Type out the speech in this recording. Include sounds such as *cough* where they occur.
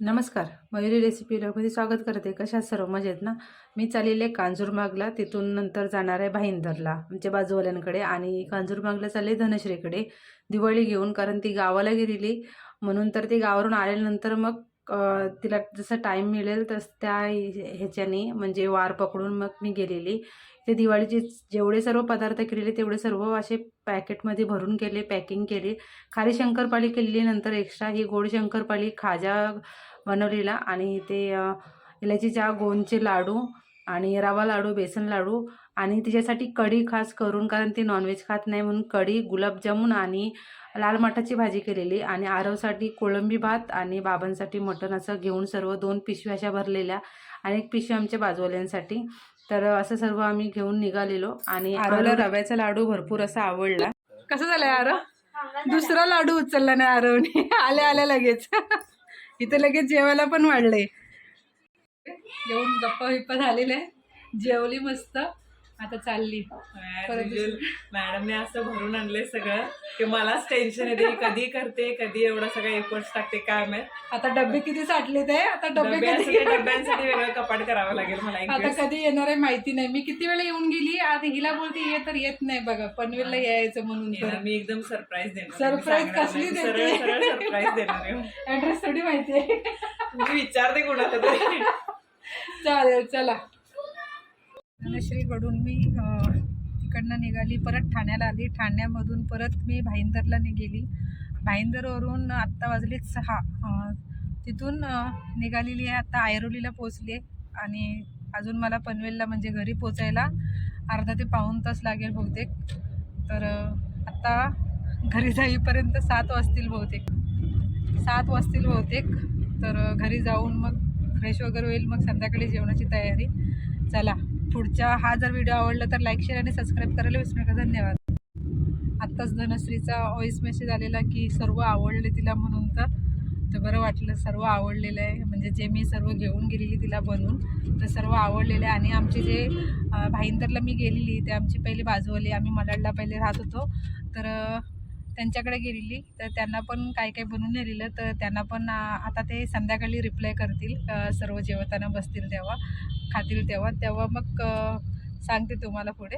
नमस्कार. मयुरी रेसिपी लॉगमध्ये स्वागत करते कशा सर्व? मजेत ना? मी चाललेले कांजूरमागला तिथून नंतर जाणार आहे भाईंदरला आमच्या बाजूवाल्यांकडे. आणि कांजूरमागला चालले धनश्रीकडे. दिवाळी घेऊन कारण ती गावाला गेलेली. म्हणून तर ती गावावरून आल्यानंतर मग तिला जसं टाईम मिळेल तस त्या ह्याच्याने म्हणजे वार पकडून मग मी गेलेली. ते दिवाळीचे जेवढे सर्व पदार्थ केलेले तेवढे सर्व असे पॅकेटमध्ये भरून केले पॅकिंग केली. खारी शंकरपाळी केलेली नंतर एक्स्ट्रा ही गोड शंकरपाळी खाजा बनवलेला. आणि ते इलायची चहा गोंदचे लाडू आणि रवा लाडू बेसन लाडू आणि तिच्यासाठी कढी खास करून कारण ती नॉनव्हेज खात नाही म्हणून कढी गुलाबजामुन आणि लाल मठाची भाजी केलेली आणि आरवसाठी कोळंबी भात आणि बाबांसाठी मटण असं घेऊन सर्व दोन पिशव्या अशा भरलेल्या आणि एक पिशवी आमच्या बाजूवाल्यांसाठी. तर असं सर्व आम्ही घेऊन निघालेलो आणि आरवला रव्याचा लाडू भरपूर असा आवडला. कसं झालंय आरव? दुसरा लाडू उचलला नाही आरवने. *laughs* आल्या आल्या लगेच. *laughs* इथं लगेच जेवायला पण वाढले जेवून गप्पा बिप्पा झालेल्या आहे जेवली मस्त. आता चालली. मॅडमने असं भरून आणले सगळं. की मलाच टेन्शन येते कधी करते कधी एवढं सगळं एफर्ट्स टाकते काय माहीत. आता डबे किती साठले ते? आता डबे डब्यासाठी वेगळं कपाट करावं लागेल मला आता. कधी येणार आहे माहिती नाही. मी किती वेळा येऊन गेली आता हिला बोलते ये तर येत नाही बघा. पनवेलला यायचं म्हणून मी एकदम सरप्राईज देणार सांगणार कसली. देते? सरप्राईज देणार आहे. ऍड्रेस थोडी माहिती आहे. मी विचारते कुणाला तरी. चालेल चला. धनश्रीकडून मी तिकडनं निघाली परत ठाण्याला आली. ठाण्यामधून परत मी भाईंदरला निघेली. भाईंदरवरून आत्ता वाजलेत सहा. तिथून निघालेली आहे. आता आयरोलीला पोचले आणि अजून मला पनवेलला म्हणजे घरी पोचायला अर्धा ते पाऊण तास लागेल बहुतेक. तर आत्ता घरी जाईपर्यंत सात वाजतील बहुतेक. सात वाजतील बहुतेक. तर घरी जाऊन मग फ्रेश वगैरे होईल मग संध्याकाळी जेवणाची तयारी. चला पुढच्या हा जर व्हिडिओ आवडला तर लाईक शेअर आणि सबस्क्राईब करायला विसरू नका. धन्यवाद. आत्ताच धनश्रीचा व्हॉइस मेसेज आलेला की सर्व आवडले तिला म्हणून तर. तर बरं वाटलं सर्व आवडलेलं आहे. म्हणजे जे मी सर्व घेऊन गेलेली तिला बनवून तर सर्व आवडलेलं आहे. आणि आमचे जे भाईंदरला मी गेलेली ते आमची पहिली बाजूवाली आम्ही मलाडला पहिले राहत होतो. तर त्यांच्याकडे गेलेली. तर त्यांना पण काय काय बनवून नेलेलं. तर त्यांना पण आता ते संध्याकाळी रिप्लाय करतील. सर्व जेवताना बसतील तेव्हा खातील तेव्हा. तेव्हा मग सांगते तुम्हाला पुढे.